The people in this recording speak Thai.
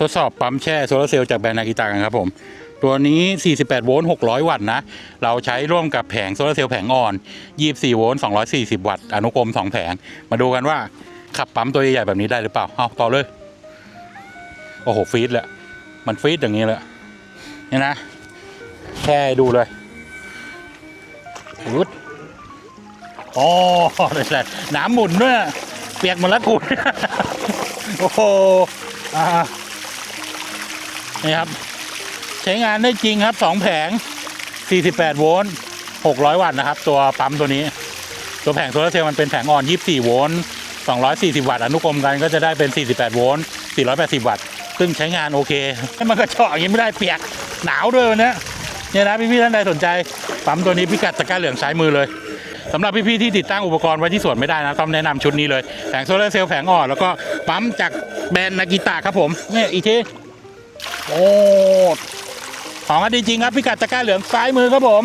ทดสอบปั๊มแช่โซลาร์เซลล์จากแบรนด์นากิตากันครับผม ตัวนี้ 48 โวลต์ 600 วัตต์นะ เราใช้ร่วมกับแผงโซลาร์เซลล์แผงอ่อน 24 โวลต์ 240 วัตต์ อนุกรม 2 แผง มาดูกันว่าขับปั๊มตัวใหญ่ๆแบบนี้ได้หรือเปล่า เอาต่อเลย โอ้โห ฟีดเลยมันฟีดอย่างนี้เลยนี่นะแช่ดูเลยรุดอ๋อนี่แหละน้ำหมุนด้วยเปียกหมดแล้วคุณโอ้โหอ่า นี่ครับ ใช้งานได้จริงครับสองแผง 48 โวลต์ 600 วัตต์นะครับ ตัวปั๊มตัวนี้ ตัวแผงโซลาร์เซลล์มันเป็นแผงอ่อน 24 โวลต์ 240 วัตต์อนุกรมกันก็จะได้เป็น 48 โวลต์ 480 วัตต์ ซึ่งใช้งานโอเคให้มันกระเจาะอย่างนี้ไม่ได้เปียกหนาวด้วยวันนี้เนี่ยนะพี่ๆท่านใดสนใจปั๊มตัวนี้พิกัดตะกร้าเหลืองซ้ายมือเลยสำหรับพี่ๆที่ติดตั้งอุปกรณ์ไว้ที่สวนไม่ได้นะต้องแนะนำชุดนี้เลยแผงโซลาร์เซลล์แผงอ่อนแล้วก็ปั๊มจากแบรนด์นากิตะครับผมเนี่ยอีกที โอ้ของอันดีจริงครับพิกัดตะกร้าเหลืองซ้ายมือครับผม